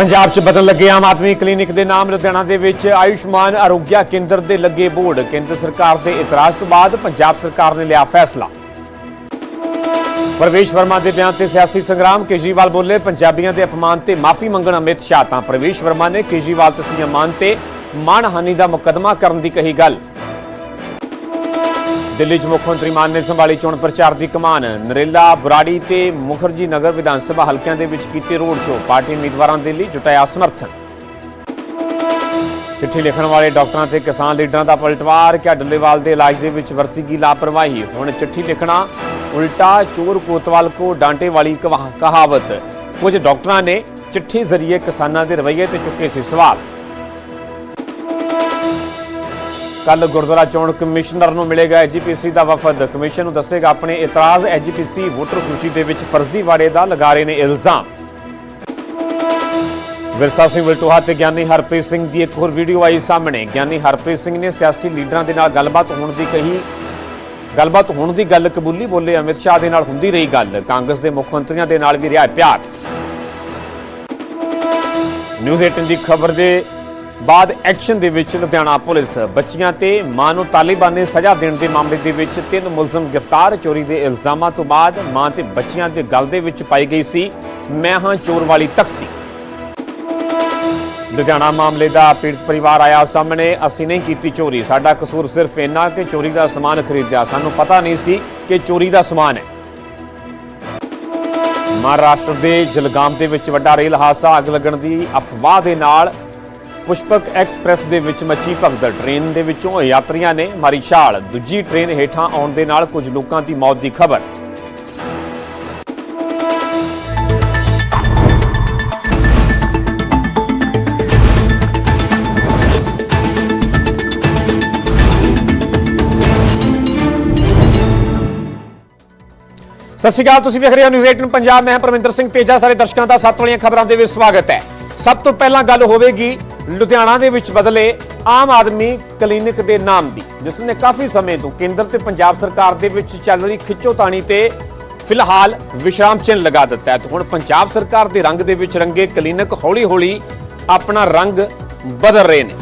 ਪੰਜਾਬ 'ਚ ਬਦਲ ਲੱਗੇ ਆਮ ਆਦਮੀ ਕਲੀਨਿਕ ਦੇ ਨਾਮ ਲੁਧਿਆਣਾ ਦੇ ਵਿੱਚ ਆਯੁਸ਼ਮਾਨ ਆਰੋਗਿਆ ਕੇਂਦਰ ਦੇ ਲੱਗੇ ਬੋਰਡ। ਕੇਂਦਰ ਸਰਕਾਰ ਦੇ ਇਤਰਾਜ਼ ਤੋਂ ਬਾਅਦ ਪੰਜਾਬ ਸਰਕਾਰ ਨੇ ਲਿਆ ਫੈਸਲਾ। ਪ੍ਰਵੇਸ਼ ਵਰਮਾ ਦੇ ਬਿਆਨ ਤੇ ਸਿਆਸੀ ਸੰਗਰਾਮ, ਕੇਜਰੀਵਾਲ ਬੋਲੇ, ਪੰਜਾਬੀਆਂ ਦੇ ਅਪਮਾਨ ਤੇ ਮਾਫੀ ਮੰਗਣ ਅਮਿਤ ਸ਼ਾਹ ਤਾਂ ਪ੍ਰਵੇਸ਼ ਵਰਮਾ ਨੇ ਕੇਜਰੀਵਾਲ ਤੇ ਸੀਐਮ ਮਾਨ ਤੇ ਮਾਣਹਾਨੀ ਦਾ ਮੁਕੱਦਮਾ ਕਰਨ ਦੀ ਕਹੀ ਗੱਲ। ਦਿੱਲੀ 'ਚ ਮੁੱਖ ਮੰਤਰੀ ਮਾਨ ਨੇ ਸੰਭਾਲੀ ਚੋਣ ਪ੍ਰਚਾਰ ਦੀ ਕਮਾਨ। ਨਰੇਲਾ, ਬੁਰਾੜੀ ਤੇ ਮੁਖਰਜੀ ਨਗਰ ਵਿਧਾਨ ਸਭਾ ਹਲਕਿਆਂ ਦੇ ਵਿੱਚ ਕੀਤੇ ਰੋਡ ਸ਼ੋਅ। ਪਾਰਟੀ ਉਮੀਦਵਾਰਾਂ ਦੇ ਲਈ ਜੁਟਾਇਆ ਸਮਰਥਨ। ਚਿੱਠੀ ਲਿਖਣ ਵਾਲੇ ਡਾਕਟਰਾਂ ਤੇ ਕਿਸਾਨ ਲੀਡਰਾਂ ਦਾ ਪਲਟਵਾਰ। ਕਿ ਡੱਲੇਵਾਲ ਦੇ ਇਲਾਜ ਦੇ ਵਿੱਚ ਵਰਤੀ ਗਈ ਲਾਪਰਵਾਹੀ। ਹੁਣ ਚਿੱਠੀ ਲਿਖਣਾ, ਉਲਟਾ ਚੋਰ ਕੋਤਵਾਲ ਕੋ ਡਾਂਟੇ ਵਾਲੀ ਕਹਾਵਤ। ਕੁਝ ਡਾਕਟਰਾਂ ਨੇ ਚਿੱਠੀ ਜ਼ਰੀਏ ਕਿਸਾਨਾਂ ਦੇ ਰਵੱਈਏ ਤੇ ਚੁੱਕੇ ਸੀ ਸਵਾਲ। ਕੱਲ ਗੁਰਦੁਆਰਾ ਚੋਣ ਕਮਿਸ਼ਨਰ ਨੂੰ ਮਿਲੇਗਾ ਐਜੀਪੀਸੀ ਦਾ ਵਫਦ। ਕਮਿਸ਼ਨ ਨੂੰ ਦੱਸੇਗਾ ਆਪਣੇ ਇਤਰਾਜ਼ ਐਜੀਪੀਸੀ ਵੋਟਰ ਸੂਚੀ ਦੇ ਵਿੱਚ ਫਰਜ਼ੀਵਾੜੇ ਦਾ ਲਗਾ ਰਹੇ ਨੇ ਇਲਜ਼ਾਮ। ਵਿਰਸਾ ਸਿੰਘ ਵਲਟੋਹਾ ਤੇ ਗਿਆਨੀ ਹਰਪ੍ਰੀਤ ਸਿੰਘ ਦੀ ਇੱਕ ਹੋਰ ਵੀਡੀਓ ਆਈ ਸਾਹਮਣੇ। ਗਿਆਨੀ ਹਰਪ੍ਰੀਤ ਸਿੰਘ ਨੇ ਸਿਆਸੀ ਲੀਡਰਾਂ ਦੇ ਨਾਲ ਗੱਲਬਾਤ ਹੋਣ ਦੀ ਕਹੀ, ਗੱਲਬਾਤ ਹੋਣ ਦੀ ਗੱਲ ਕਬੂਲੀ ਬੋਲੇ ਅਮਿਤ ਸ਼ਾਹ ਦੇ ਨਾਲ ਹੁੰਦੀ ਰਹੀ ਗੱਲ। ਕਾਂਗਰਸ ਦੇ ਮੁੱਖ ਮੰਤਰੀਆਂ ਦੇ ਨਾਲ ਵੀ ਰਿਹਾ ਪਿਆਰ। ਨਿਊਜ਼ 18 ਦੀ ਖਬਰ ਦੇ ਬਾਅਦ ਐਕਸ਼ਨ ਦੇ ਵਿੱਚ ਲੁਧਿਆਣਾ ਪੁਲਿਸ। ਬੱਚੀਆਂ ਤੇ ਮਾਂ ਨੂੰ ਤਾਲਿਬਾਨ ਨੇ ਸਜ਼ਾ ਦੇਣ ਦੇ ਮਾਮਲੇ ਦੇ ਵਿੱਚ ਤਿੰਨ ਮੁਲਜ਼ਮ ਗ੍ਰਿਫਤਾਰ। ਚੋਰੀ ਦੇ ਇਲਜ਼ਾਮਾਂ ਤੋਂ ਬਾਅਦ ਮਾਂ ਤੇ ਬੱਚੀਆਂ ਦੇ ਗਲ ਦੇ ਵਿੱਚ ਪਾਈ ਗਈ ਸੀ, ਮੈਂ ਹਾਂ ਚੋਰ ਵਾਲੀ ਤਖਤੀ। ਲੁਧਿਆਣਾ ਮਾਮਲੇ ਦਾ ਪੀੜਤ ਪਰਿਵਾਰ ਆਇਆ ਸਾਹਮਣੇ, ਅਸੀਂ ਨਹੀਂ ਕੀਤੀ ਚੋਰੀ। ਸਾਡਾ ਕਸੂਰ ਸਿਰਫ ਇੰਨਾ ਕਿ ਚੋਰੀ ਦਾ ਸਮਾਨ ਖਰੀਦਿਆ। ਸਾਨੂੰ ਪਤਾ ਨਹੀਂ ਸੀ ਕਿ ਚੋਰੀ ਦਾ ਸਮਾਨ ਹੈ। ਮਹਾਰਾਸ਼ਟਰ ਦੇ ਜਲਗਾਮ ਦੇ ਵਿੱਚ ਵੱਡਾ ਰੇਲ ਹਾਦਸਾ ਅੱਗ ਲੱਗਣ ਦੀ ਅਫਵਾਹ ਦੇ ਨਾਲ ਪੁਸ਼ਪਕ ਐਕਸਪ੍ਰੈਸ ਦੇ ਵਿੱਚ ਮੱਚੀ ਭਗਦੜ ਟ੍ਰੇਨ ਦੇ ਵਿੱਚੋਂ ਯਾਤਰੀਆਂ ਨੇ ਮਾਰੀ ਛਾਲ। ਦੂਜੀ ਟ੍ਰੇਨ ਹੇਠਾਂ ਆਉਣ ਦੇ ਨਾਲ ਕੁਝ ਲੋਕਾਂ ਦੀ ਮੌਤ ਦੀ ਖਬਰ। ਸਤਿ ਸ਼੍ਰੀ ਅਕਾਲ, ਤੁਸੀਂ ਵੇਖ ਰਹੇ ਹੋ ਨਿਊਜ਼ 18 ਪੰਜਾਬ। ਮੈਂ ਹਾਂ ਪਰਮਿੰਦਰ ਸਿੰਘ ਤੇਜਾ। ਸਾਰੇ ਦਰਸ਼ਕਾਂ ਦਾ ਸੱਤ ਵਾਲੀਆਂ ਖਬਰਾਂ ਦੇ ਵਿੱਚ ਸਵਾਗਤ ਹੈ। ਸਭ ਤੋਂ ਪਹਿਲਾਂ ਗੱਲ ਹੋਵੇਗੀ ਲੁਧਿਆਣਾ ਦੇ ਵਿੱਚ ਬਦਲੇ ਆਮ ਆਦਮੀ ਕਲੀਨਿਕ ਦੇ ਨਾਮ ਦੀ, ਜਿਸ ਨੇ ਕਾਫੀ ਸਮੇਂ ਤੋਂ ਕੇਂਦਰ ਤੇ ਪੰਜਾਬ ਸਰਕਾਰ ਦੇ ਵਿੱਚ ਚੱਲ ਰਹੀ ਖਿੱਚੋਤਾਣੀ ਤੇ ਫਿਲਹਾਲ ਵਿਸ਼ਰਾਮ ਚਿੰਨ੍ਹ ਲਗਾ ਦਿੱਤਾ ਹੈ। ਤੇ ਹੁਣ ਪੰਜਾਬ ਸਰਕਾਰ ਦੇ ਰੰਗ ਦੇ ਵਿੱਚ ਰੰਗੇ ਕਲੀਨਿਕ ਹੌਲੀ-ਹੌਲੀ ਆਪਣਾ ਰੰਗ ਬਦਲ ਰਹੇ ਨੇ।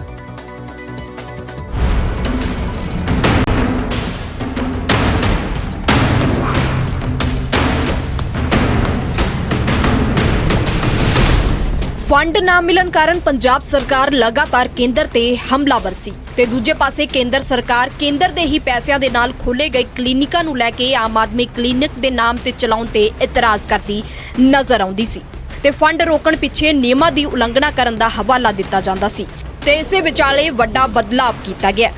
ਫੰਡ ਨਾ ਮਿਲਣ ਕਾਰਨ ਪੰਜਾਬ ਸਰਕਾਰ ਲਗਾਤਾਰ ਕੇਂਦਰ ਤੇ ਹਮਲਾਵਰ ਸੀ ਤੇ ਦੂਜੇ ਪਾਸੇ ਕੇਂਦਰ ਸਰਕਾਰ ਕੇਂਦਰ ਦੇ ਹੀ ਪੈਸਿਆਂ ਦੇ ਨਾਲ ਖੋਲੇ ਗਏ ਕਲੀਨਿਕਾਂ ਨੂੰ ਲੈ ਕੇ ਆਮ ਆਦਮੀ ਕਲੀਨਿਕ ਦੇ ਨਾਮ ਤੇ ਚਲਾਉਣ ਤੇ ਇਤਰਾਜ਼ ਕਰਦੀ ਨਜ਼ਰ ਆਉਂਦੀ ਸੀ ਤੇ ਫੰਡ ਰੋਕਣ ਪਿੱਛੇ ਨਿਯਮਾਂ ਦੀ ਉਲੰਘਣਾ ਕਰਨ ਦਾ ਹਵਾਲਾ ਦਿੱਤਾ ਜਾਂਦਾ ਸੀ ਤੇ ਇਸੇ ਵਿਚਾਲੇ ਵੱਡਾ ਬਦਲਾਅ ਕੀਤਾ ਗਿਆ।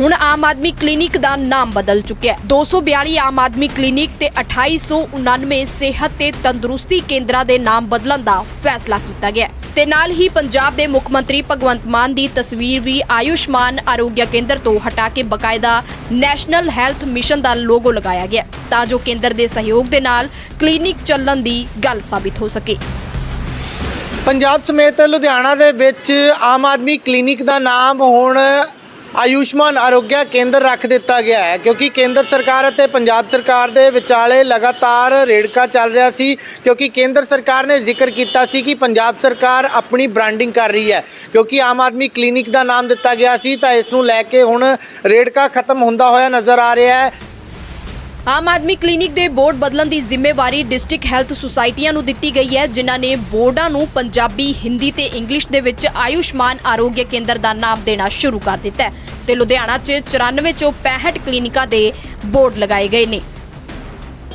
ਹੁਣ ਆਮ ਆਦਮੀ ਕਲੀਨਿਕ ਦਾ ਨਾਮ ਬਦਲ ਚੁੱਕਿਆ ਹੈ। 242 ਆਮ ਆਦਮੀ ਕਲੀਨਿਕ ਤੇ 2899 ਸਿਹਤ ਤੇ ਤੰਦਰੁਸਤੀ ਕੇਂਦਰਾਂ ਦੇ ਨਾਮ ਬਦਲਣ ਦਾ ਫੈਸਲਾ ਕੀਤਾ ਗਿਆ ਤੇ ਨਾਲ ਹੀ ਪੰਜਾਬ ਦੇ ਮੁੱਖ ਮੰਤਰੀ ਭਗਵੰਤ ਮਾਨ ਦੀ ਤਸਵੀਰ ਵੀ ਆਯੁਸ਼ਮਾਨ ਆਰੋਗਿਆ ਕੇਂਦਰ ਤੋਂ ਹਟਾ ਕੇ ਬਕਾਇਦਾ ਨੈਸ਼ਨਲ ਹੈਲਥ ਮਿਸ਼ਨ ਦਾ ਲੋਗੋ ਲਗਾਇਆ ਗਿਆ ਤਾਂ ਜੋ ਕੇਂਦਰ ਦੇ ਸਹਿਯੋਗ ਦੇ ਨਾਲ ਕਲੀਨਿਕ ਚੱਲਣ ਦੀ ਗੱਲ ਸਾਬਿਤ ਹੋ ਸਕੇ। ਪੰਜਾਬ ਸਮੇਤ ਲੁਧਿਆਣਾ ਦੇ ਵਿੱਚ ਆਮ ਆਦਮੀ ਕਲੀਨਿਕ ਦਾ ਨਾਮ ਹੁਣ ਆਯੁਸ਼ਮਾਨ ਆਰੋਗਿਆ ਕੇਂਦਰ ਰੱਖ ਦਿੱਤਾ ਗਿਆ ਹੈ, ਕਿਉਂਕਿ ਕੇਂਦਰ ਸਰਕਾਰ ਅਤੇ ਪੰਜਾਬ ਸਰਕਾਰ ਦੇ ਵਿਚਾਲੇ ਲਗਾਤਾਰ ਰੇੜਕਾ ਚੱਲ ਰਿਹਾ ਸੀ, ਕਿਉਂਕਿ ਕੇਂਦਰ ਸਰਕਾਰ ਨੇ ਜ਼ਿਕਰ ਕੀਤਾ ਸੀ ਕਿ ਪੰਜਾਬ ਸਰਕਾਰ ਆਪਣੀ ਬ੍ਰਾਂਡਿੰਗ ਕਰ ਰਹੀ ਹੈ, ਕਿਉਂਕਿ ਆਮ ਆਦਮੀ ਕਲੀਨਿਕ ਦਾ ਨਾਮ ਦਿੱਤਾ ਗਿਆ ਸੀ, ਤਾਂ ਇਸ ਨੂੰ ਲੈ ਕੇ ਹੁਣ ਰੇੜਕਾ ਖਤਮ ਹੁੰਦਾ ਹੋਇਆ ਨਜ਼ਰ ਆ ਰਿਹਾ ਹੈ। ਆਮ ਆਦਮੀ ਕਲੀਨਿਕ ਦੇ ਬੋਰਡ ਬਦਲਣ ਦੀ ਜ਼ਿੰਮੇਵਾਰੀ ਡਿਸਟ੍ਰਿਕਟ ਹੈਲਥ ਸੁਸਾਇਟੀਆਂ ਨੂੰ ਦਿੱਤੀ ਗਈ ਹੈ, ਜਿਨ੍ਹਾਂ ਨੇ ਬੋਰਡਾਂ ਨੂੰ ਪੰਜਾਬੀ, ਹਿੰਦੀ ਤੇ ਇੰਗਲਿਸ਼ ਦੇ ਵਿੱਚ ਆਯੁਸ਼ਮਾਨ ਆਰੋਗਿਆ ਕੇਂਦਰ ਦਾ ਨਾਮ ਦੇਣਾ ਸ਼ੁਰੂ ਕਰ ਦਿੱਤਾ ਹੈ ਤੇ ਲੁਧਿਆਣਾ 'ਚ 94 ਚੋਂ 65 ਕਲੀਨਿਕਾਂ ਦੇ ਬੋਰਡ ਲਗਾਏ ਗਏ ਨੇ।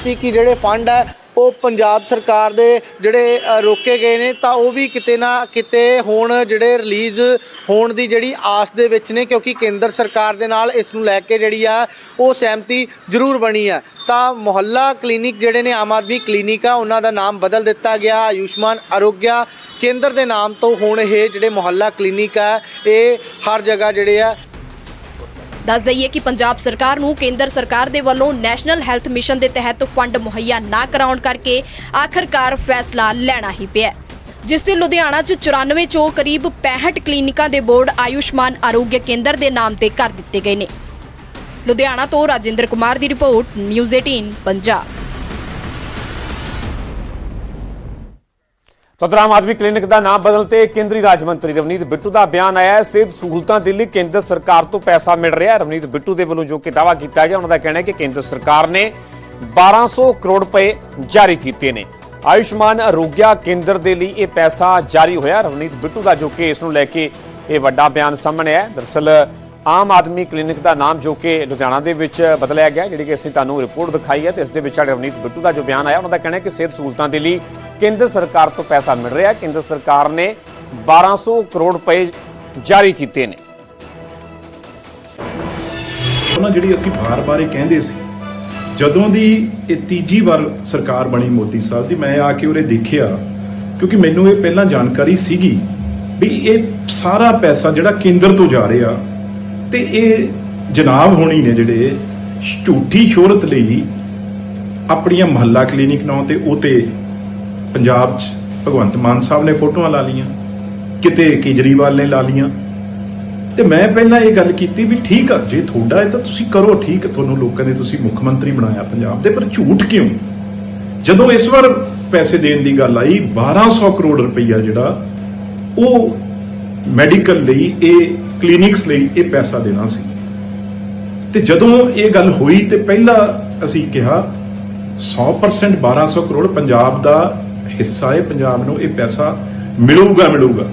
ਕਿ ਜਿਹੜੇ ਫੰਡ ਹੈ ਉਹ ਪੰਜਾਬ ਸਰਕਾਰ ਦੇ ਜਿਹੜੇ ਰੋਕੇ ਗਏ ਨੇ, ਤਾਂ ਉਹ ਵੀ ਕਿਤੇ ਨਾ ਕਿਤੇ ਹੁਣ ਜਿਹੜੇ ਰਿਲੀਜ਼ ਹੋਣ ਦੀ ਜਿਹੜੀ ਆਸ ਦੇ ਵਿੱਚ ਨੇ, ਕਿਉਂਕਿ ਕੇਂਦਰ ਸਰਕਾਰ ਦੇ ਨਾਲ ਇਸ ਨੂੰ ਲੈ ਕੇ ਜਿਹੜੀ ਆ, ਉਹ ਸਹਿਮਤੀ ਜ਼ਰੂਰ ਬਣੀ ਆ। ਤਾਂ ਮੁਹੱਲਾ ਕਲੀਨਿਕ ਜਿਹੜੇ ਨੇ, ਆਮ ਆਦਮੀ ਕਲੀਨਿਕ ਆ, ਉਹਨਾਂ ਦਾ ਨਾਮ ਬਦਲ ਦਿੱਤਾ ਗਿਆ। ਆਯੁਸ਼ਮਾਨ ਅਰੋਗਿਆ ਕੇਂਦਰ ਦੇ ਨਾਮ ਤੋਂ ਹੁਣ ਇਹ ਜਿਹੜੇ ਮੁਹੱਲਾ ਕਲੀਨਿਕ ਆ, ਇਹ ਹਰ ਜਗ੍ਹਾ ਜਿਹੜੇ ਆ ਦੱਸ ਦਈਏ ਕਿ ਪੰਜਾਬ ਸਰਕਾਰ ਨੂੰ ਕੇਂਦਰ ਸਰਕਾਰ ਦੇ ਵੱਲੋਂ ਨੈਸ਼ਨਲ ਹੈਲਥ ਮਿਸ਼ਨ ਦੇ ਤਹਿਤ ਫੰਡ ਮੁਹੱਈਆ ਨਾ ਕਰਾਉਣ ਕਰਕੇ ਆਖਰਕਾਰ ਫੈਸਲਾ ਲੈਣਾ ਹੀ ਪਿਆ ਜਿਸ ਤੇ ਲੁਧਿਆਣਾ 'ਚ 94 ਚੋਂ ਕਰੀਬ 65 ਕਲੀਨਿਕਾਂ ਦੇ ਬੋਰਡ ਆਯੁਸ਼ਮਾਨ ਆਰੋਗਿਆ ਕੇਂਦਰ ਦੇ ਨਾਮ ਤੇ ਕਰ ਦਿੱਤੇ ਗਏ ਨੇ। ਲੁਧਿਆਣਾ ਤੋਂ ਰਾਜਿੰਦਰ ਕੁਮਾਰ ਦੀ ਰਿਪੋਰਟ, ਨਿਊਜ਼ 18 ਪੰਜਾਬ। ਤਾਂ ਆਦਮੀ ਕਲੀਨਿਕ ਦਾ ਨਾਮ ਬਦਲ ਤੇ ਕੇਂਦਰੀ ਰਾਜ ਮੰਤਰੀ ਰਵਨੀਤ ਬਿੱਟੂ ਦਾ ਬਿਆਨ ਆਇਆ ਹੈ। ਸਿਹਤ ਸਹੂਲਤਾਂ ਦੇ ਲਈ ਕੇਂਦਰ ਸਰਕਾਰ ਤੋਂ ਪੈਸਾ ਮਿਲ ਰਿਹਾ ਹੈ। ਰਵਨੀਤ ਬਿੱਟੂ ਦੇ ਵੱਲੋਂ ਜੋ ਕਿ ਦਾਅਵਾ ਕੀਤਾ ਗਿਆ, ਉਹਨਾਂ ਦਾ ਕਹਿਣਾ ਹੈ ਕਿ ਕੇਂਦਰ ਸਰਕਾਰ ਨੇ 1200 ਕਰੋੜ ਰੁਪਏ ਜਾਰੀ ਕੀਤੇ ਨੇ। ਆਯੁਸ਼ਮਾਨ ਅਰੋਗਿਆ ਕੇਂਦਰ ਦੇ ਲਈ ਇਹ ਪੈਸਾ ਜਾਰੀ ਹੋਇਆ। ਰਵਨੀਤ ਬਿੱਟੂ ਦਾ ਜੋ ਕਿ ਇਸ ਨੂੰ ਲੈ ਕੇ ਇਹ ਵੱਡਾ ਬਿਆਨ ਸਾਹਮਣੇ ਆਇਆ ਦਰਅਸਲ ਆਮ ਆਦਮੀ ਕਲੀਨਿਕ ਦਾ ਨਾਮ ਜੋ ਕਿ ਲੁਧਿਆਣਾ ਦੇ ਵਿੱਚ ਬਦਲਿਆ ਗਿਆ, ਜਿਹੜੀ ਕਿ ਅਸੀਂ ਤੁਹਾਨੂੰ ਰਿਪੋਰਟ ਦਿਖਾਈ ਹੈ ਤੇ ਇਸ ਦੇ ਵਿੱਚ ਸਾਡੇ ਰਵਨੀਤ ਬਿੱਟੂ ਦਾ ਜੋ ਬਿਆਨ ਆਇਆ, ਉਹਨਾਂ ਦਾ ਕਹਿਣਾ ਹੈ ਕਿ ਸਿਹਤ ਸਹੂਲਤਾਂ ਦੇ ਲਈ ਕੇਂਦਰ ਸਰਕਾਰ ਤੋਂ ਪੈਸਾ ਮਿਲ ਰਿਹਾ ਕੇਂਦਰ ਸਰਕਾਰ ਨੇ 1200 ਕਰੋੜ ਰੁਪਏ ਜਾਰੀ ਕੀਤੇ ਨੇ। ਉਹਨਾਂ ਜਿਹੜੀ ਅਸੀਂ ਵਾਰ-ਵਾਰ ਇਹ ਕਹਿੰਦੇ ਸੀ, ਜਦੋਂ ਦੀ ਇਹ ਤੀਜੀ ਵਾਰ ਸਰਕਾਰ ਬਣੀ ਮੋਦੀ ਸਾਹਿਬ ਦੀ, ਮੈਂ ਆ ਕੇ ਉਰੇ ਦੇਖਿਆ, ਕਿਉਂਕਿ ਮੈਨੂੰ ਇਹ ਪਹਿਲਾਂ ਜਾਣਕਾਰੀ ਸੀਗੀ ਵੀ ਇਹ ਸਾਰਾ ਪੈਸਾ ਜਿਹੜਾ ਕੇਂਦਰ ਤੋਂ ਜਾ ਰਿਹਾ ਤੇ ਇਹ ਜਨਾਬ ਹੋਣੀ ਨੇ ਜਿਹੜੇ ਝੂਠੀ ਸ਼ੋਹਰਤ ਲਈ ਆਪਣੀਆਂ ਮਹੱਲਾ ਕਲੀਨਿਕ ਨਾਂ ਤੇ ਉਹ ਤੇ ਪੰਜਾਬ 'ਚ ਭਗਵੰਤ ਮਾਨ ਸਾਹਿਬ ਨੇ ਫੋਟੋਆਂ ਲਾ ਲੀਆਂ ਕਿਤੇ ਕੇਜਰੀਵਾਲ ਨੇ ਲਾ ਲੀਆਂ ਤੇ ਮੈਂ ਪਹਿਲਾਂ ਇਹ ਗੱਲ ਕੀਤੀ ਵੀ ਠੀਕ ਆ, ਜੇ ਤੁਹਾਡਾ ਹੈ ਤਾਂ ਤੁਸੀਂ ਕਰੋ ਠੀਕ, ਤੁਹਾਨੂੰ ਲੋਕਾਂ ਨੇ ਤੁਸੀਂ ਮੁੱਖ ਮੰਤਰੀ ਬਣਾਇਆ ਪੰਜਾਬ ਦੇ, ਪਰ ਝੂਠ ਕਿਉਂ? ਜਦੋਂ ਇਸ ਵਾਰ ਪੈਸੇ ਦੇਣ ਦੀ ਗੱਲ ਆਈ 1200 ਕਰੋੜ ਰੁਪਈਆ ਜਿਹੜਾ ਉਹ ਮੈਡੀਕਲ ਲਈ ਇਹ ਕਲੀਨਿਕਸ ਲਈ ਇਹ ਪੈਸਾ ਦੇਣਾ ਸੀ। ਤੇ ਜਦੋਂ ਇਹ ਗੱਲ ਹੋਈ ਤੇ ਪਹਿਲਾਂ ਅਸੀਂ ਕਿਹਾ 100% 1200 ਕਰੋੜ ਪੰਜਾਬ ਦਾ ਹਿੱਸਾ ਹੈ, ਪੰਜਾਬ ਨੂੰ ਇਹ ਪੈਸਾ ਮਿਲੂਗਾ ਮਿਲੂਗਾ।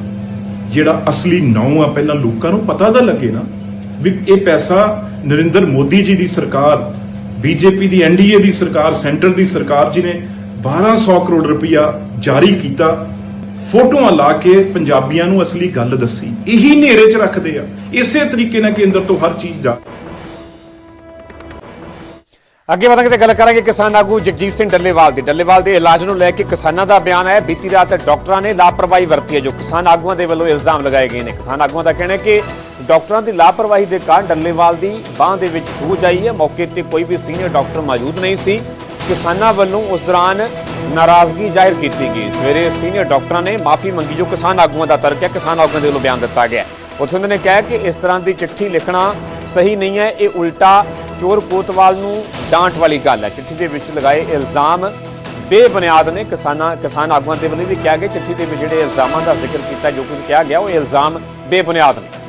ਜਿਹੜਾ ਅਸਲੀ ਨਾਉ ਆ, ਪਹਿਲਾਂ ਲੋਕਾਂ ਨੂੰ ਪਤਾ ਤਾਂ ਲੱਗੇ ਨਾ ਵੀ ਇਹ ਪੈਸਾ ਨਰਿੰਦਰ ਮੋਦੀ ਜੀ ਦੀ ਸਰਕਾਰ ਬੀਜੇਪੀ ਦੀ ਐਨਡੀਏ ਦੀ ਸਰਕਾਰ, ਸੈਂਟਰ ਦੀ ਸਰਕਾਰ ਜੀ ਨੇ 1200 ਕਰੋੜ ਰੁਪਇਆ ਜਾਰੀ ਕੀਤਾ। ਫੋਟੋਆਂ ਲਾ ਕੇ ਪੰਜਾਬੀਆਂ ਨੂੰ ਅਸਲੀ ਗੱਲ ਦੱਸੀ। ਇਹੀ ਨੇਰੇ 'ਚ ਰੱਖਦੇ ਆ। ਇਸੇ ਤਰੀਕੇ ਨਾਲ ਕੇਂਦਰ ਤੋਂ ਹਰ ਚੀਜ਼ ਜਾ ਅੱਗੇ ਵਧਾਂਗੇ ਤੇ ਗੱਲ ਕਰਾਂਗੇ ਕਿਸਾਨ ਆਗੂ ਜਗਜੀਤ ਸਿੰਘ ਡੱਲੇਵਾਲ ਦੀ। ਡੱਲੇਵਾਲ ਦੇ ਇਲਾਜ ਨੂੰ ਲੈ ਕੇ ਕਿਸਾਨਾਂ ਦਾ ਬਿਆਨ ਆਇਆ। ਬੀਤੀ ਰਾਤ ਡਾਕਟਰਾਂ ਨੇ ਲਾਪਰਵਾਹੀ ਵਰਤੀ ਹੈ, ਜੋ ਕਿਸਾਨ ਆਗੂਆਂ ਦੇ ਵੱਲੋਂ ਇਲਜ਼ਾਮ ਲਗਾਏ ਗਏ ਨੇ। ਕਿਸਾਨ ਆਗੂਆਂ ਦਾ ਕਹਿਣਾ ਹੈ ਕਿ ਡਾਕਟਰਾਂ ਦੀ ਲਾਪਰਵਾਹੀ ਦੇ ਕਾਰਨ ਡੱਲੇਵਾਲ ਦੀ ਬਾਹ ਦੇ ਵਿੱਚ ਸੂਜ ਆਈ ਹੈ। ਮੌਕੇ ਤੇ ਕੋਈ ਵੀ ਸੀਨੀਅਰ ਡਾਕਟਰ ਮੌਜੂਦ ਨਹੀਂ ਸੀ। ਕਿਸਾਨਾਂ ਵੱਲੋਂ ਉਸ ਦੌਰਾਨ ਨਾਰਾਜ਼ਗੀ ਜ਼ਾਹਿਰ ਕੀਤੀ ਗਈ ਸਵੇਰੇ ਸੀਨੀਅਰ ਡਾਕਟਰਾਂ ਨੇ ਮਾਫੀ ਮੰਗੀ ਜੋ ਕਿਸਾਨ ਆਗੂਆਂ ਦਾ ਤਰਕ ਹੈ ਕਿਸਾਨ ਆਗੂਆਂ ਦੇ ਵੱਲੋਂ ਬਿਆਨ ਦਿੱਤਾ ਗਿਆ ਹੈ। ਉੱਥੇ ਉਹਨਾਂ ਨੇ ਕਿਹਾ ਕਿ ਇਸ ਤਰ੍ਹਾਂ ਦੀ ਚਿੱਠੀ ਲਿਖਣਾ ਸਹੀ ਨਹੀਂ ਹੈ ਇਹ ਉਲਟਾ ਚੋਰ ਕੋਤਵਾਲ ਨੂੰ ਡਾਂਟ ਵਾਲੀ ਗੱਲ ਹੈ ਚਿੱਠੀ ਦੇ ਵਿੱਚ ਲਗਾਏ ਇਲਜ਼ਾਮ ਬੇਬੁਨਿਆਦ ਨੇ ਕਿਸਾਨਾਂ ਕਿਸਾਨ ਆਗੂਆਂ ਦੇ ਵੱਲੋਂ ਵੀ ਕਿਹਾ ਗਿਆ ਚਿੱਠੀ ਦੇ ਵਿੱਚ ਜਿਹੜੇ ਇਲਜ਼ਾਮਾਂ ਦਾ ਜ਼ਿਕਰ ਕੀਤਾ ਜੋ ਕੁਝ ਕਿਹਾ ਗਿਆ ਉਹ ਇਲਜ਼ਾਮ ਬੇਬੁਨਿਆਦ ਨੇ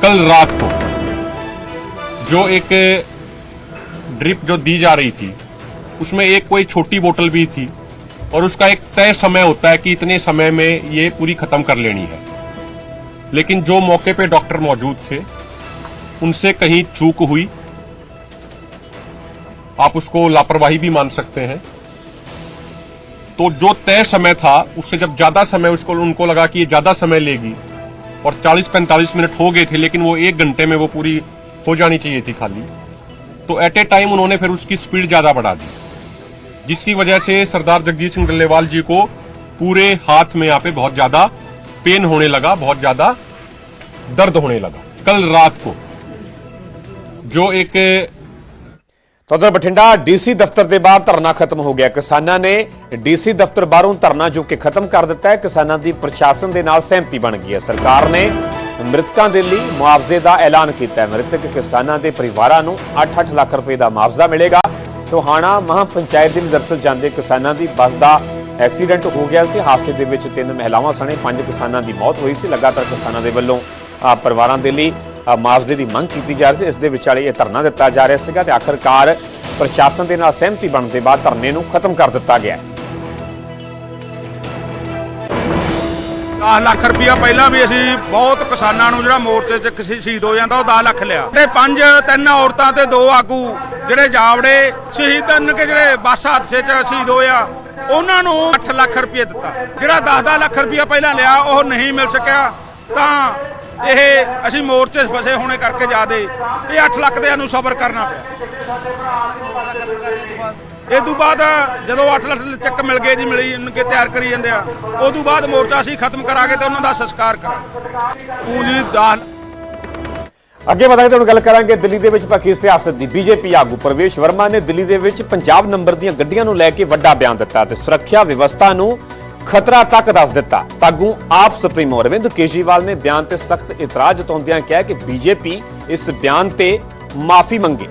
कल रात को जो एक ड्रिप जो दी जा रही थी, उसमें एक कोई छोटी बोतल भी थी और उसका एक तय समय होता है कि इतने समय में ये पूरी खत्म कर लेनी है। लेकिन जो मौके पे डॉक्टर मौजूद थे, उनसे कहीं चूक हुई। आप उसको लापरवाही भी मान सकते हैं। तो जो तय समय था, उससे जब ज़्यादा समय उसको, उनको लगा कि ये ज़्यादा समय लेगी और 40-45 मिनट हो गए थे, लेकिन वो एक घंटे में वो पूरी हो जानी चाहिए थी खाली। तो एट ए टाइम उन्होंने फिर उसकी स्पीड ज्यादा बढ़ा दी जिसकी वजह से सरदार जगजीत सिंह डल्लेवाल जी को पूरे हाथ में यहाँ पे बहुत ज्यादा पेन होने लगा बहुत ज्यादा दर्द होने लगा कल रात को जो एक ਤਾਂ ਉਧਰ ਬਠਿੰਡਾ ਡੀਸੀ ਦਫ਼ਤਰ ਦੇ ਬਾਹਰ ਧਰਨਾ ਖਤਮ ਹੋ ਗਿਆ ਕਿਸਾਨਾਂ ਨੇ ਡੀਸੀ ਦਫ਼ਤਰ ਬਾਹਰੋਂ ਧਰਨਾ ਜੋ ਕਿ ਖਤਮ ਕਰ ਦਿੱਤਾ ਹੈ ਕਿਸਾਨਾਂ ਦੀ ਪ੍ਰਸ਼ਾਸਨ ਦੇ ਨਾਲ ਸਹਿਮਤੀ ਬਣ ਗਈ ਹੈ ਸਰਕਾਰ ਨੇ ਮ੍ਰਿਤਕਾਂ ਦੇ ਲਈ ਮੁਆਵਜ਼ੇ ਦਾ ਐਲਾਨ ਕੀਤਾ ਹੈ। ਮ੍ਰਿਤਕ ਕਿਸਾਨਾਂ ਦੇ ਪਰਿਵਾਰਾਂ ਨੂੰ 8-8 ਲੱਖ ਰੁਪਏ ਦਾ ਮੁਆਵਜ਼ਾ ਮਿਲੇਗਾ। ਟੋਹਾਣਾ ਮਹਾਂ ਪੰਚਾਇਤ ਦੇ ਦਰਸਲ ਜਾਂਦੇ ਕਿਸਾਨਾਂ ਦੀ ਬੱਸ ਦਾ ਐਕਸੀਡੈਂਟ ਹੋ ਗਿਆ ਸੀ। ਹਾਦਸੇ ਦੇ ਵਿੱਚ ਤਿੰਨ ਮਹਿਲਾਵਾਂ ਸਣੇ ਪੰਜ ਕਿਸਾਨਾਂ ਦੀ ਮੌਤ ਹੋਈ ਸੀ। ਲਗਾਤਾਰ ਕਿਸਾਨਾਂ ਦੇ ਵੱਲੋਂ ਪਰਿਵਾਰਾਂ ਦੇ ਲਈ ਮੁਆਵਜ਼ੇ ਦੀ ਮੰਗ ਕੀਤੀ ਜਾ ਰਹੀ ਸੀ। ਇਸ ਦੇ ਵਿਚਾਲੇ ਇਹ ਧਰਨਾ ਦਿੱਤਾ ਜਾ ਰਿਹਾ ਸੀਗਾ ਤੇ ਆਖਰਕਾਰ ਪ੍ਰਸ਼ਾਸਨ ਦੇ ਨਾਲ ਸਹਿਮਤੀ ਬਣਨ ਦੇ ਬਾਅਦ ਧਰਨੇ ਨੂੰ ਖਤਮ ਕਰ ਦਿੱਤਾ ਗਿਆ ਹੈ। 10 ਲੱਖ ਰੁਪਇਆ ਪਹਿਲਾਂ ਵੀ ਅਸੀਂ ਬਹੁਤ ਕਿਸਾਨਾਂ ਨੂੰ ਜਿਹੜਾ ਮੋਰਚੇ 'ਚ ਕਿਸੇ ਸ਼ਹੀਦ ਹੋ ਜਾਂਦਾ ਉਹ 10 ਲੱਖ ਲਿਆ। ਤੇ ਪੰਜ, ਤਿੰਨ ਔਰਤਾਂ ਤੇ ਦੋ ਆਗੂ, ਜਿਹੜੇ ਜਾਵੜੇ, ਸ਼ਹੀਦਾਂ ਕੇ ਜਿਹੜੇ ਬੱਸ ਹਾਦਸੇ 'ਚ ਸ਼ਹੀਦ ਹੋਇਆ ਉਹਨਾਂ ਨੂੰ 8 ਲੱਖ ਰੁਪਏ ਦਿੱਤਾ। ਜਿਹੜਾ 10-10 ਲੱਖ ਰੁਪਇਆ ਪਹਿਲਾਂ ਲਿਆ, ਉਹ ਨਹੀਂ ਮਿਲ ਸਕਿਆ। ਤਾਂ ਇਹ ਅਸੀਂ ਮੋਰਚੇ 'ਚ ਫਸੇ ਹੋਣੇ ਕਰਕੇ ਜਿਆਦੇ, ਇਹ 8 ਲੱਖ ਦੇ ਨੂੰ ਸਬਰ ਕਰਨਾ ਪਿਆ। ਇਹ ਤੋਂ ਬਾਅਦ ਜਦੋਂ 8 ਲੱਖ ਚੱਕ ਮਿਲ ਗਏ ਜੀ, ਮਿਲੀ ਉਹਨਾਂ ਕੇ ਤਿਆਰ ਕਰੀ ਜਾਂਦੇ ਆ। ਉਹ ਤੋਂ ਬਾਅਦ ਮੋਰਚਾ ਅਸੀਂ ਖਤਮ ਕਰਾਂਗੇ ਤੇ ਉਹਨਾਂ ਦਾ ਸੰਸਕਾਰ ਕਰਾਂਗੇ। ਪੂੰਜੀ ਦਾਨ ਅੱਗੇ ਵਧਾਂਗੇ ਤੁਹਾਨੂੰ ਗੱਲ ਕਰਾਂਗੇ ਦਿੱਲੀ ਦੇ ਵਿੱਚ ਪੱਖੀ ਸਿਆਸਤ ਦੀ। ਬੀਜੇਪੀ ਆਗੂ ਪ੍ਰਵੇਸ਼ ਵਰਮਾ ਨੇ ਦਿੱਲੀ ਦੇ ਵਿੱਚ ਪੰਜਾਬ ਨੰਬਰ ਦੀਆਂ ਗੱਡੀਆਂ ਨੂੰ ਲੈ ਕੇ ਵੱਡਾ ਬਿਆਨ ਦਿੱਤਾ ਤੇ ਸੁਰੱਖਿਆ ਵਿਵਸਥਾ ਨੂੰ ਖਤਰਾ ਤੱਕ ਦੱਸ ਦਿੱਤਾ। ਤਾਗੂ ਆਪ ਸੁਪਰੀਮੋ ਅਰਵਿੰਦ ਕੇਜਰੀਵਾਲ ਨੇ ਬਿਆਨ ਤੇ ਸਖਤ ਇਤਰਾਜ਼ ਜਤਾਉਂਦਿਆਂ ਕਿਹਾ ਕਿ ਬੀਜੇਪੀ ਇਸ ਬਿਆਨ ਤੇ ਮਾਫੀ ਮੰਗੇ।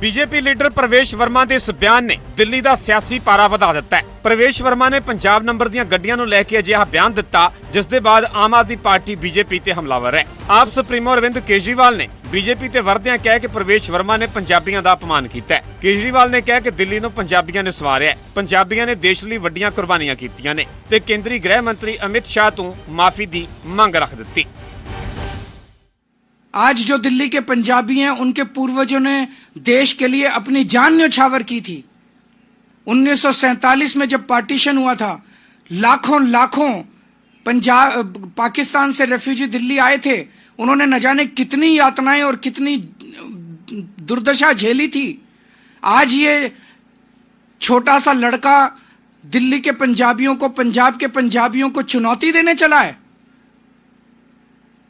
ਬੀਜੇਪੀ ਲੀਡਰ ਪ੍ਰਵੇਸ਼ ਵਰਮਾ ਦੇ ਇਸ ਬਿਆਨ ਨੇ ਦਿੱਲੀ ਦਾ ਸਿਆਸੀ ਪਾਰਾ ਵਧਾ ਦਿੱਤਾ ਹੈ। ਪ੍ਰਵੇਸ਼ ਵਰਮਾ ਨੇ ਪੰਜਾਬ ਨੰਬਰ ਦੀਆਂ ਗੱਡੀਆਂ ਨੂੰ ਲੈ ਕੇ ਅਜਿਹਾ ਬਿਆਨ ਦਿੱਤਾ, ਜਿਸ ਦੇ ਬਾਅਦ ਆਮ ਆਦਮੀ ਪਾਰਟੀ ਬੀਜੇਪੀ ਤੇ ਹਮਲਾਵਰ ਹੈ। ਆਪ ਸੁਪਰੀਮੋ ਅਰਵਿੰਦ ਕੇਜਰੀਵਾਲ ਨੇ ਬੀਜੇਪੀ ਤੇ ਵਰਦਿਆਂ ਕਿਹਾ ਕਿ ਪ੍ਰਵੇਸ਼ ਵਰਮਾ ਨੇ ਪੰਜਾਬੀਆਂ ਦਾ ਅਪਮਾਨ ਕੀਤਾ ਹੈ। ਕੇਜਰੀਵਾਲ ਨੇ ਕਿਹਾ ਕਿ ਦਿੱਲੀ ਨੂੰ ਪੰਜਾਬੀਆਂ ਨੇ ਸਵਾਰਿਆ ਪੰਜਾਬੀਆਂ ਨੇ ਦੇਸ਼ ਲਈ ਵੱਡੀਆਂ ਕੁਰਬਾਨੀਆਂ ਕੀਤੀਆਂ ਨੇ ਤੇ ਕੇਂਦਰੀ ਗ੍ਰਹਿ ਮੰਤਰੀ ਅਮਿਤ ਸ਼ਾਹ ਤੋਂ ਮਾਫੀ ਦੀ ਮੰਗ ਰੱਖ ਦਿੱਤੀ। आज जो दिल्ली के पंजाबी हैं, उनके पूर्वजों ने देश के लिए अपनी जान न्यौछावर की थी। 1947 में जब पार्टीशन हुआ था, लाखों लाखों पंजाब पाकिस्तान से रेफ्यूजी दिल्ली आए थे। उन्होंने न जाने कितनी यातनाएँ और कितनी दुर्दशा झेली थी। आज ये छोटा सा लड़का दिल्ली के पंजाबियों को, पंजाब के पंजाबियों को चुनौती देने चला है।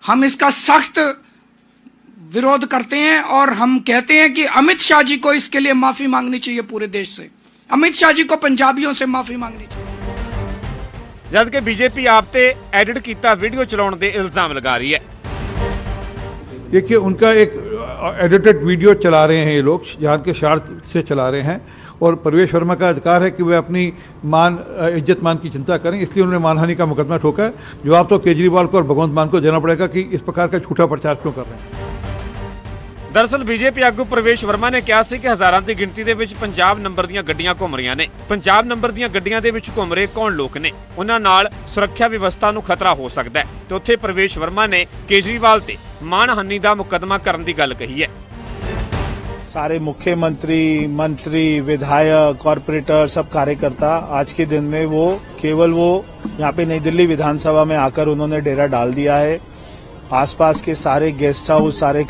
हम इसका सख्त विरोध करते हैं और हम कहते हैं कि अमित शाह जी को इसके लिए माफी मांगनी चाहिए पूरे देश से अमित शाह जी को पंजाबियों से माफी मांगनी चाहिए ਜਦ ਕਿ ਬੀਜੇਪੀ ਆਪ ਤੇ ਐਡਿਟ ਕੀਤਾ ਵੀਡੀਓ ਚਲਾਉਣ ਦੇ ਇਲਜ਼ਾਮ ਲਗਾ ਰਹੀ ਹੈ देखिए उनका एक एडिटेड वीडियो चला रहे हैं ये लोग जहाँ के शार्ट से चला रहे हैं और प्रवेश वर्मा का अधिकार है कि वे अपनी मान अ, इज्जत मान की चिंता करें इसलिए उन्होंने मानहानि का मुकदमा ठोका है जवाब तो केजरीवाल को और भगवंत मान को देना पड़ेगा कि इस प्रकार का झूठा प्रचार क्यों कर रहे हैं ਦਰਅਸਲ ਬੀਜੇਪੀ ਆਗੂ ਪ੍ਰਵੇਸ਼ ਵਰਮਾ ਨੇ ਕਿਹਾ ਸੀ ਕਿ ਹਜ਼ਾਰਾਂ ਦੀ ਗਿਣਤੀ ਦੇ ਵਿੱਚ ਪੰਜਾਬ ਨੰਬਰ ਦੀਆਂ ਗੱਡੀਆਂ ਘੁੰਮ ਰਹੀਆਂ ਨੇ ਪੰਜਾਬ ਨੰਬਰ ਦੀਆਂ ਗੱਡੀਆਂ ਦੇ ਵਿੱਚ ਘੁੰਮ ਰਹੇ ਕੌਣ ਲੋਕ ਨੇ ਉਹਨਾਂ ਨਾਲ ਸੁਰੱਖਿਆ ਵਿਵਸਥਾ ਨੂੰ ਖਤਰਾ ਹੋ ਸਕਦਾ ਹੈ ਤੇ ਉੱਥੇ ਪ੍ਰਵੇਸ਼ ਵਰਮਾ ਨੇ ਕੇਜਰੀਵਾਲ ਤੇ ਮਾਨਹਾਨੀ ਦਾ ਮੁਕੱਦਮਾ ਕਰਨ ਦੀ ਗੱਲ ਕਹੀ ਹੈ सारे मुख्यमंत्री मंत्री विधायक कॉरपोरेटर सब कार्यकर्ता आज के दिन में वो केवल वो यहाँ पे नई दिल्ली विधानसभा में आकर उन्होंने डेरा डाल दिया है आसपास के सारे गेस्ट हाउस सारे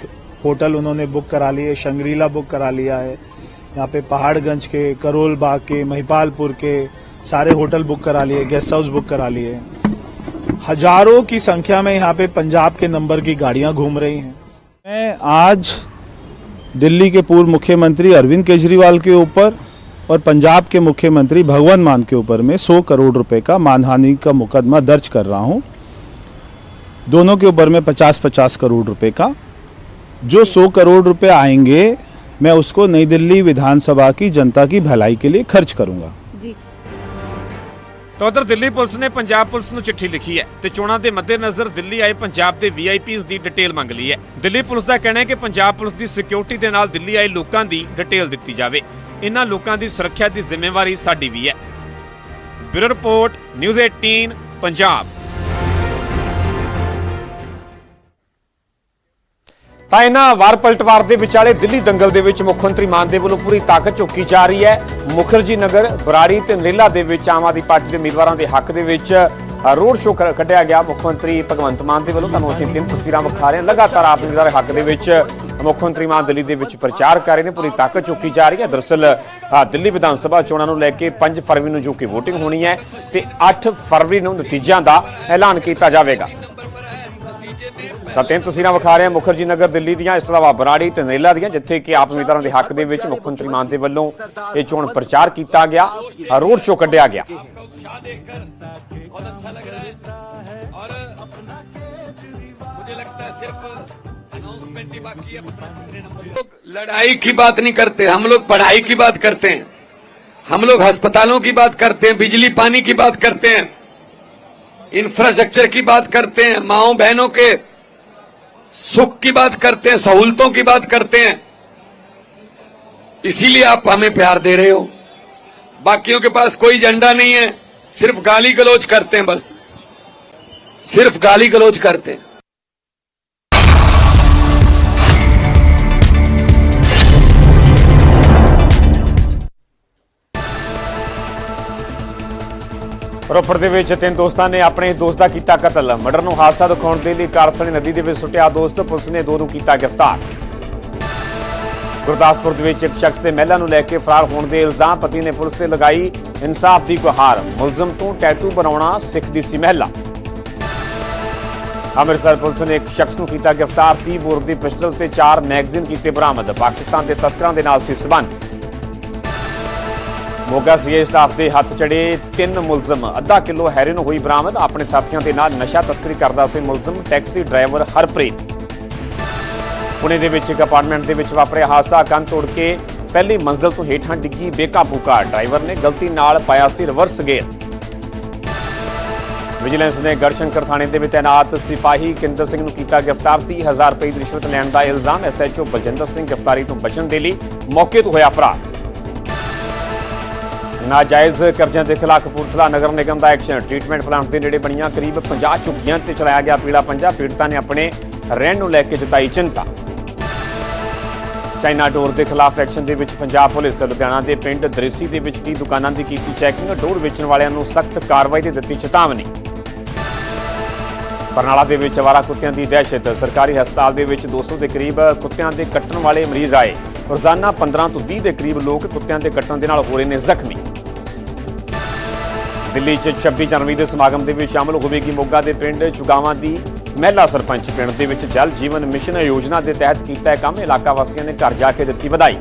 होटल उन्होंने बुक करा लिए शंग्रीला बुक करा लिया है। यहाँ पे पहाड़गंज के करोल बाग के, महिपालपुर के सारे होटल बुक करा लिए, गेस्ट हाउस बुक करा लिए हज़ारों की संख्या में यहाँ पे पंजाब के नंबर की गाड़ियाँ घूम रही हैं। मैं आज दिल्ली के पूर्व मुख्यमंत्री अरविंद केजरीवाल के ऊपर और पंजाब के मुख्यमंत्री भगवंत मान के ऊपर में 100 करोड़ रुपए का मानहानि का मुकदमा दर्ज कर रहा हूँ। दोनों के ऊपर में 50-50 करोड़ रुपए का जो 100 करोड़ रुपए आएंगे मैं उसको नई दिल्ली विधानसभा की जनता की भलाई के लिए खर्च करूंगा ਤਾਂ ਉਧਰ ਦਿੱਲੀ ਪੁਲਿਸ ਨੇ ਪੰਜਾਬ ਪੁਲਿਸ ਨੂੰ ਚਿੱਠੀ ਲਿਖੀ ਹੈ ਤੇ ਚੋਣਾਂ ਦੇ ਮੱਦੇਨਜ਼ਰ ਦਿੱਲੀ ਆਏ ਪੰਜਾਬ ਦੇ ਵੀਆਈਪੀਜ਼ ਦੀ ਡਿਟੇਲ ਮੰਗ ਲਈ ਹੈ ਦਿੱਲੀ ਪੁਲਿਸ ਦਾ ਕਹਿਣਾ ਹੈ ਕਿ ਪੰਜਾਬ ਪੁਲਿਸ ਦੀ ਸਿਕਿਉਰਿਟੀ ਦੇ ਨਾਲ ਦਿੱਲੀ ਆਏ ਲੋਕਾਂ ਦੀ ਡਿਟੇਲ ਦਿੱਤੀ ਜਾਵੇ ਇਹਨਾਂ ਲੋਕਾਂ ਦੀ ਸੁਰੱਖਿਆ ਦੀ ਜ਼ਿੰਮੇਵਾਰੀ ਸਾਡੀ ਵੀ ਹੈ ਬਿਊਰੋ ਰਿਪੋਰਟ ਨਿਊਜ਼ 18 ਪੰਜਾਬ ਤਾਂ ਇਹਨਾਂ ਵਾਰ ਪਲਟਵਾਰ ਦੇ ਵਿਚਾਲੇ ਦਿੱਲੀ ਦੰਗਲ ਦੇ ਵਿੱਚ ਮੁੱਖ ਮੰਤਰੀ ਮਾਨ ਦੇ ਵੱਲੋਂ ਪੂਰੀ ਤਾਕਤ ਝੋਕੀ ਜਾ ਰਹੀ ਹੈ। ਮੁਖਰਜੀ ਨਗਰ, ਬਰਾੜੀ ਤੇ ਨਰੇਲਾ ਦੇ ਵਿੱਚ ਆਮ ਆਦਮੀ ਪਾਰਟੀ ਦੇ ਉਮੀਦਵਾਰਾਂ ਦੇ ਹੱਕ ਦੇ ਵਿੱਚ ਰੋਡ ਸ਼ੋਅ ਕਰ- ਕੱਢਿਆ ਗਿਆ। ਮੁੱਖ ਮੰਤਰੀ ਭਗਵੰਤ ਮਾਨ ਦੇ ਵੱਲੋਂ ਤੁਹਾਨੂੰ ਅਸੀਂ ਤਿੰਨ ਤਸਵੀਰਾਂ ਵਿਖਾ ਰਹੇ ਹਾਂ। ਲਗਾਤਾਰ ਆਪ ਜੀ ਦੇ ਹੱਕ ਦੇ ਵਿੱਚ, ਮੁੱਖ ਮੰਤਰੀ ਮਾਨ ਦਿੱਲੀ ਦੇ ਵਿੱਚ ਪ੍ਰਚਾਰ ਕਰ ਰਹੇ ਨੇ। ਪੂਰੀ ਤਾਕਤ ਚੁੱਕੀ ਜਾ ਰਹੀ ਹੈ। ਦਰਅਸਲ ਦਿੱਲੀ ਵਿਧਾਨ ਸਭਾ ਚੋਣਾਂ ਨੂੰ ਲੈ ਕੇ 5 ਫਰਵਰੀ ਨੂੰ ਜੋ ਕਿ VOTING ਹੋਣੀ ਹੈ ਤੇ 8 ਫਰਵਰੀ ਨੂੰ ਨਤੀਜਿਆਂ ਦਾ ਐਲਾਨ ਕੀਤਾ ਜਾਵੇਗਾ। ਤਾਂ ਤਿੰਨ ਤਸਵੀਰਾਂ ਵਿਖਾ ਰਹੇ ਹਾਂ ਮੁਖਰਜੀ ਨਗਰ ਦਿੱਲੀ ਦੀਆਂ ਇਸ ਤੋਂ ਇਲਾਵਾ ਬਰਾੜੀ ਤੇ ਨਰੇਲਾ ਦੀਆਂ ਜਿੱਥੇ ਕਿ ਆਪ ਉਮੀਦਵਾਰਾਂ ਦੇ ਹੱਕ ਦੇ ਵਿੱਚ ਮੁੱਖ ਮੰਤਰੀ ਮਾਨ ਦੇ ਵੱਲੋਂ ਇਹ ਚੋਣ ਪ੍ਰਚਾਰ ਕੀਤਾ ਗਿਆ ਰੋਡ ਸ਼ੋਅ ਕੱਢਿਆ ਗਿਆ लोग लड़ाई की बात नहीं करते हम लोग पढ़ाई की बात करते हैं हम लोग अस्पतालों की बात करते हैं बिजली पानी की बात करते हैं इंफ्रास्ट्रक्चर की बात करते हैं माओ बहनों के सुख की बात करते हैं सहूलतों की बात करते हैं इसीलिए आप हमें प्यार दे रहे हो बाकियों के पास कोई एजेंडा नहीं है सिर्फ गाली गलौज करते हैं बस सिर्फ गाली गलौज करते हैं ਰੋਪੜ ਦੇ ਵਿੱਚ ਤਿੰਨ ਦੋਸਤਾਂ ਨੇ ਆਪਣੇ ਦੋਸਤ ਦਾ ਕੀਤਾ ਕਤਲ। ਮਰਡਰ ਨੂੰ ਹਾਦਸਾ ਦਿਖਾਉਣ ਦੇ ਲਈ ਕਾਰਸਣੀ ਨਦੀ ਦੇ ਵਿੱਚ ਸੁੱਟਿਆ ਦੋਸਤ। ਪੁਲਿਸ ਨੇ ਦੋ ਨੂੰ ਕੀਤਾ ਗ੍ਰਿਫਤਾਰ। ਗੁਰਦਾਸਪੁਰ ਦੇ ਵਿੱਚ ਇੱਕ ਸ਼ਖਸ ਤੇ ਮਹਿਲਾ ਨੂੰ ਲੈ ਕੇ ਫਰਾਰ ਹੋਣ ਦੇ ਇਲਜ਼ਾਮ ਪਤੀ ਨੇ ਪੁਲਿਸ ਤੇ ਲਗਾਈ ਇਨਸਾਫ ਦੀ ਗੁਹਾਰ। ਮੁਲਜ਼ਮ ਤੋਂ ਟੈਟੂ ਬਣਾਉਣਾ ਸਿੱਖਦੀ ਸੀ ਮਹਿਲਾ। ਅੰਮ੍ਰਿਤਸਰ ਪੁਲਿਸ ਨੇ ਇੱਕ ਸ਼ਖਸ ਨੂੰ ਕੀਤਾ ਗ੍ਰਿਫਤਾਰ। 30 ਬੋਰ ਦੀ ਪਿਸਟਲ ਤੇ 4 ਮੈਗਜ਼ੀਨ ਕੀਤੇ ਬਰਾਮਦ। ਪਾਕਿਸਤਾਨ ਦੇ ਤਸਕਰਾਂ ਦੇ ਨਾਲ ਸੀ ਸਬੰਧ। ਮੋਗਾ ਸੀਏ ਸਟਾਫ ਦੇ ਹੱਥ ਚੜੇ ਤਿੰਨ ਮੁਲਜ਼ਮ। ਅੱਧਾ ਕਿਲੋ ਹੈਰੋਇਨ ਹੋਈ ਬਰਾਮਦ। ਆਪਣੇ ਸਾਥੀਆਂ ਦੇ ਨਾਲ ਨਸ਼ਾ ਤਸਕਰੀ ਕਰਦਾ ਸੀ ਮੁਲਜ਼ਮ, ਟੈਕਸੀ ਡਰਾਈਵਰ ਹਰਪ੍ਰੀਤ। ਪੁਣੇ ਦੇ ਵਿੱਚ ਇੱਕ ਅਪਾਰਟਮੈਂਟ ਦੇ ਵਿੱਚ ਵਾਪਰਿਆ ਹਾਦਸਾ। ਕੰਨ ਤੋੜ ਕੇ ਪਹਿਲੀ ਮੰਜ਼ਲ ਤੋਂ ਹੇਠਾਂ ਡਿੱਗੀ ਬੇਕਾਬੂ ਕਾਰ। ਡਰਾਈਵਰ ਨੇ ਗਲਤੀ ਨਾਲ ਪਾਇਆ ਸੀ ਰਿਵਰਸ ਗੇਅਰ। ਵਿਜੀਲੈਂਸ ਨੇ ਗੜਸ਼ੰਕਰ ਥਾਣੇ ਦੇ ਵਿੱਚ ਤਾਇਨਾਤ ਸਿਪਾਹੀ ਕਿੰਦਰ ਸਿੰਘ ਨੂੰ ਕੀਤਾ ਗ੍ਰਿਫਤਾਰ। 30000 ਰੁਪਏ ਦੀ ਰਿਸ਼ਵਤ ਲੈਣ ਦਾ ਇਲਜ਼ਾਮ। ਐਸਐਚਓ ਬਲਜਿੰਦਰ ਸਿੰਘ ਗ੍ਰਿਫਤਾਰੀ ਤੋਂ ਬਚਣ ਦੇ ਲਈ ਮੌਕੇ ਤੋਂ ਹੋਇਆ ਫਰਾਰ। ਨਾਜਾਇਜ਼ ਕਬਜ਼ਿਆਂ ਦੇ ਖਿਲਾਫ ਕਪੂਰਥਲਾ ਨਗਰ ਨਿਗਮ ਦਾ ਐਕਸ਼ਨ। ਟ੍ਰੀਟਮੈਂਟ ਪਲਾਂਟ ਦੇ ਨੇੜੇ ਬਣੀਆਂ ਕਰੀਬ 50 ਝੁੱਗੀਆਂ ਤੇ ਚਲਾਇਆ ਗਿਆ ਪੀਲਾ ਪੰਜਾ। ਪੀੜਤਾਂ ਨੇ ਆਪਣੇ ਰਹਿਣ ਨੂੰ ਲੈ ਕੇ ਜਤਾਈ ਚਿੰਤਾ। ਚਾਈਨਾ ਡੋਰ ਦੇ ਖਿਲਾਫ ਐਕਸ਼ਨ ਦੇ ਵਿੱਚ ਪੰਜਾਬ ਪੁਲਿਸ, ਲੁਧਿਆਣਾ ਦੇ ਪਿੰਡ ਦ੍ਰਿਸ਼ੀ ਦੇ ਵਿੱਚ ਕੀ ਦੁਕਾਨਾਂ ਦੀ ਕੀਤੀ ਚੈਕਿੰਗ, ਡੋਰ ਵੇਚਣ ਵਾਲਿਆਂ ਨੂੰ ਸਖਤ ਕਾਰਵਾਈ ਦੀ ਦਿੱਤੀ ਚੇਤਾਵਨੀ। ਬਰਨਾਲਾ ਦੇ ਵਿੱਚ ਅਵਾਰਾ ਕੁੱਤਿਆਂ ਦੀ ਦਹਿਸ਼ਤ। ਸਰਕਾਰੀ ਹਸਪਤਾਲ ਦੇ ਵਿੱਚ 200 ਦੇ ਕਰੀਬ ਕੁੱਤਿਆਂ ਦੇ ਕੱਟਣ ਵਾਲੇ ਮਰੀਜ਼ ਆਏ। ਰੋਜ਼ਾਨਾ 15 ਤੋਂ 20 ਦੇ ਕਰੀਬ ਲੋਕ ਕੁੱਤਿਆਂ ਦੇ ਕੱਟਣ ਦੇ ਨਾਲ ਹੋ ਰਹੇ ਨੇ ਜ਼ਖਮੀ। ਦਿੱਲੀ 'ਚ 26 ਜਨਵਰੀ ਦੇ ਸਮਾਗਮ ਦੇ ਵਿੱਚ ਸ਼ਾਮਲ ਹੋਵੇਗੀ ਮੋਗਾ ਦੇ ਪਿੰਡ ਚੁਗਾਵਾਂ ਦੀ ਮਹਿਲਾ ਸਰਪੰਚ। ਪਿੰਡ ਦੇ ਵਿੱਚ ਜਲ ਜੀਵਨ ਮਿਸ਼ਨ ਯੋਜਨਾ ਦੇ ਤਹਿਤ ਕੀਤਾ ਕੰਮ, ਇਲਾਕਾ ਵਾਸੀਆਂ ਨੇ ਘਰ ਜਾ ਕੇ ਦਿੱਤੀ ਵਧਾਈ।